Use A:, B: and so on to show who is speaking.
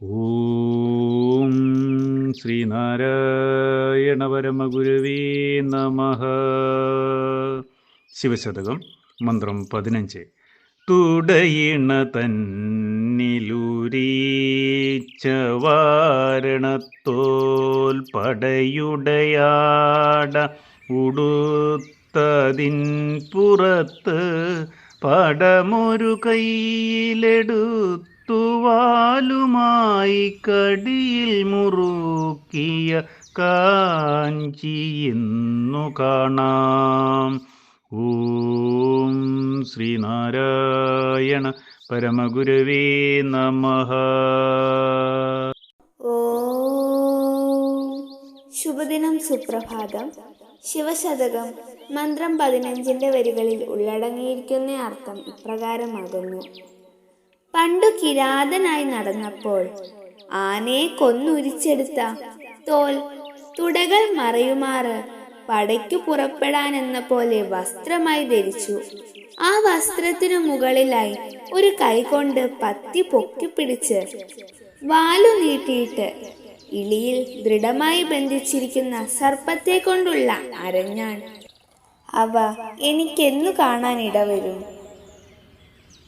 A: ഓം ശ്രീനാരായണ പരമഗുരുവേ നമ. ശിവശതകം മന്ത്രം പതിനഞ്ച്. തുടയിണ തന്നിലൂരീച്ച വാരണത്തോൽ പടയുടയാട ഉടുത്തതിൻ പുറത്ത് പടമൊരു കയ്യിലെടുത്തു വാലുമായി കടിയിൽ മുറുക്കിയ കാഞ്ചിയെന്നു കാണാം. ഓം ശ്രീനാരായണ പരമഗുരുവേ നമ.
B: ശുഭദിനം സുപ്രഭാതം. ശിവശതകം മന്ത്രം പതിനഞ്ചിന്റെ വരികളിൽ ഉള്ളടങ്ങിയിരിക്കുന്ന അർത്ഥം ഇപ്രകാരമാകുന്നു. പണ്ടു കിരാതനായി നടന്നപ്പോൾ ആനയെ കൊന്നുരിച്ചെടുത്ത തോൽ തുടകൾ മറയുമാറ് പടയ്ക്കു പുറപ്പെടാൻ എന്ന പോലെ വസ്ത്രമായി ധരിച്ചു. ആ വസ്ത്രത്തിനു മുകളിലായി ഒരു കൈകൊണ്ട് പത്തി പൊക്കിപ്പിടിച്ച് വാലു നീട്ടിയിട്ട് ഇളിയിൽ ദൃഢമായി ബന്ധിച്ചിരിക്കുന്ന സർപ്പത്തെ കൊണ്ടുള്ള അരഞ്ഞാണ് അവ എനിക്കെന്നു കാണാൻ ഇടവരും